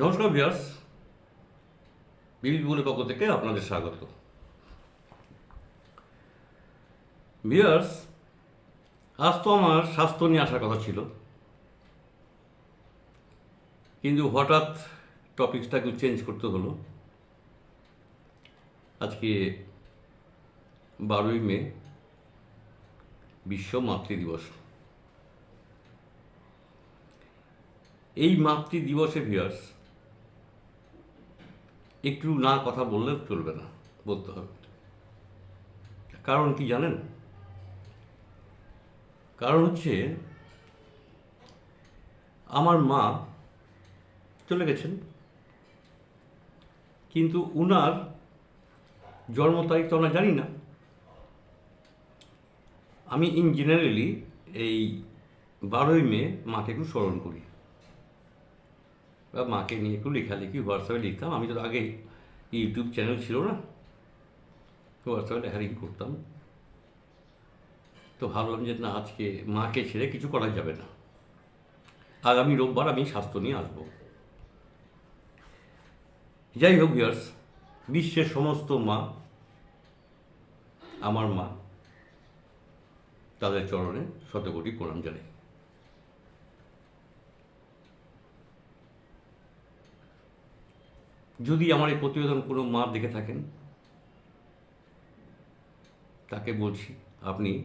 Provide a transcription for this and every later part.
নমস্কার ভিয়ার্স বিবিগুলের পক্ষ থেকে আপনাদের স্বাগত। ভিয়ার্স আজ তো আমার স্বাস্থ্য নিয়ে আসার কথা ছিল। কিন্তু হঠাৎ টপিকসটা একটু চেঞ্জ করতে হলো। আজকে বারোই মে, বিশ্ব মাতৃ দিবস। এই মাতৃ দিবসে ভিয়ার্স একটু না কথা বললে চলবে না, বলতে হবে। কারণ কি জানেন? কারণ হচ্ছে, আমার মা চলে গেছেন, কিন্তু উনার জন্ম তারিখ তো আমরা জানি না। আমি ইন জেনারেলি এই বারোই মে মাকে একটু স্মরণ করি। বা মাকে নিয়ে একটু লেখালেখি, হোয়াটসঅ্যাপে লিখতাম। আমি তো আগে ইউটিউব চ্যানেল ছিল না হোয়াটসঅ্যাপে লেখালেখি করতাম। তো ভাবলাম যে না, আজকে মাকে ছেড়ে কিছু করা যাবে না। আগামী রোববার আমি স্বাস্থ্য নিয়ে আসব। যাই হোক ইয়ার্স বিশ্বের সমস্ত মা, আমার মা, তাদের চরণে শতকোটি প্রণাম জানাই। যদি আমার এই প্রতিবেদন কোনো মা দেখে থাকেন, তাকে বলছি, আপনি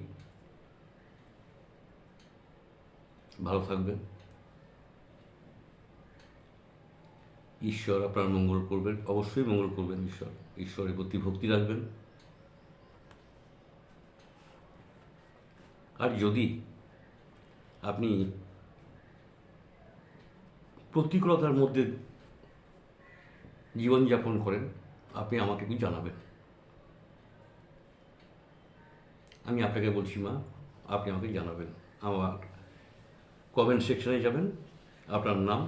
ভালো থাকবেন। ঈশ্বর আপনার মঙ্গল করবেন, অবশ্যই মঙ্গল করবেন ঈশ্বর। ঈশ্বরের প্রতি ভক্তি রাখবেন। আর যদি আপনি প্রতিকূলতার মধ্যে জীবনযাপন করেন, আপনি আমাকে একটু জানাবেন। আমি আপনাকে বলছি, মা, আপনি আমাকে জানাবেন। আমার কমেন্ট সেকশনে যাবেন, আপনার নাম,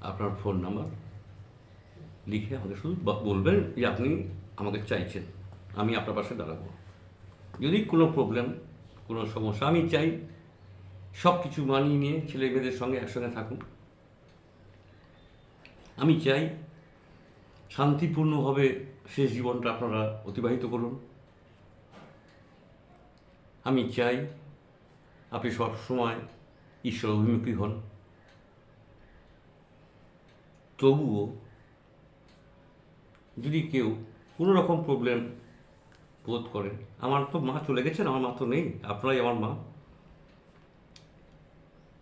আপনার ফোন নাম্বার লিখে আমাকে শুধু বলবেন যে আপনি আমাকে চাইছেন, আমি আপনার পাশে দাঁড়াবো। যদি কোনো প্রবলেম কোনো সমস্যা, আমি চাই সব কিছু মানিয়ে নিয়ে ছেলে মেয়েদের সঙ্গে একসঙ্গে থাকুন। আমি চাই শান্তিপূর্ণভাবে শেষ জীবনটা আপনারা অতিবাহিত করুন। আমি চাই আপনি সব সময় ঈশ্বর অভিমুখী হন। তবুও যদি কেউ কোনো রকম প্রবলেম বোধ করেন, আমার তো মা চলে গেছেন, আমার মা তো নেই, আপনারাই আমার মা।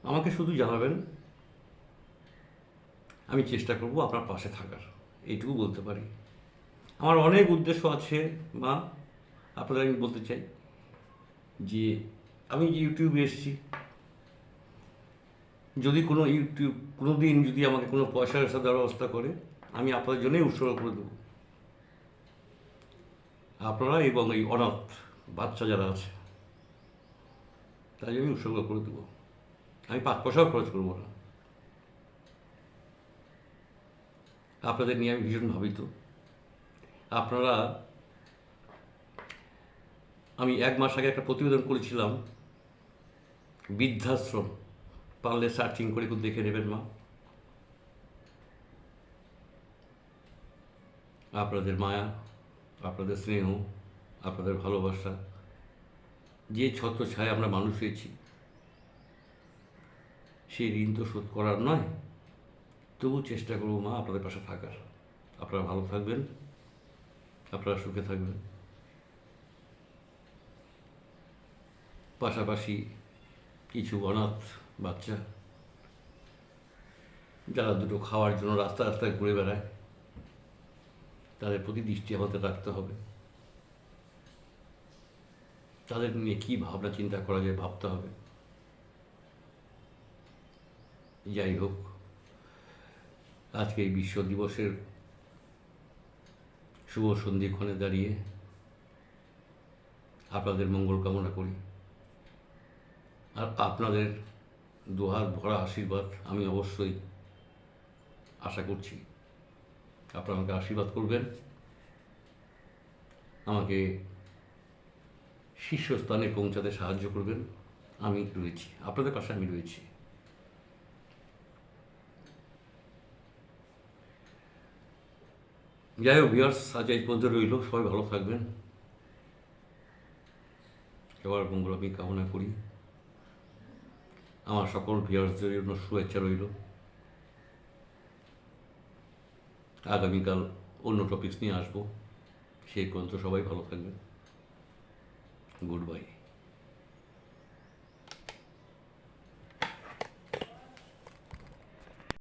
আমাকে শুধু জানাবেন আমি চেষ্টা করব আপনার পাশে থাকার। এইটুকু বলতে পারি। আমার অনেক উদ্দেশ্য আছে মা আপনাদের আমি বলতে চাই যে আমি যে ইউটিউবে এসেছি, যদি কোনো ইউটিউব কোনো দিন যদি আমাকে কোনো পয়সার এসে দেওয়ার ব্যবস্থা করে, আমি আপনাদের জন্যই উৎসর্গ করে দেবো। আপনারা এবং এই অনাথ বাচ্চা যারা আছে তাই আমি উৎসর্গ করে দেবো। আমি পাঁচ পয়সাও খরচ করব না। আপনাদের নিয়ে আমি ভীষণ ভাবিত। আপনারা, আমি এক মাস আগে একটা প্রতিবেদন করেছিলাম, বৃদ্ধাশ্রম। পারলে সার্চিং করে একটু দেখে নেবেন মা। আপনাদের মায়া, আপনাদের স্নেহ, আপনাদের ভালোবাসা, যে ছত্র ছায় আমরা মানুষ হয়েছি, সেই ঋণ তো শোধ করার নয়। তবু চেষ্টা করব মা, আপনাদের পাশে থাকার। আপনারা ভালো থাকবেন, আপনারা সুখে থাকবেন। পাশাপাশি কিছু অনাথ বাচ্চা, যারা দুটো খাওয়ার জন্য রাস্তা রাস্তায় ঘুরে বেড়ায়, তাদের প্রতি দৃষ্টি আমাদের রাখতে হবে। তাদের নিয়ে কী ভাবনা চিন্তা করা যায় ভাবতে হবে। যাই হোক আজকে এই বিশ্ব দিবসের শুভ সন্ধিক্ষণে দাঁড়িয়ে আপনাদের মঙ্গল কামনা করি। আর আপনাদের দুহার ভরা আশীর্বাদ আমি অবশ্যই আশা করছি। আপনারা আমাকে আশীর্বাদ করবেন। আমাকে শীর্ষস্থানে পৌঁছাতে সাহায্য করবেন। আমি রয়েছি। আপনাদের পাশে আমি রয়েছি। যাই হোক ভিয়ার্স আজ এই পর্যন্ত রইল। সবাই ভালো থাকবেন। সবার মঙ্গল আমি কামনা করি। আমার সকল ভিয়ার্সদের জন্য শুভেচ্ছা রইল। আগামীকাল অন্য টপিকস নিয়ে আসব। সেই পর্যন্ত সবাই ভালো থাকবেন। Good bye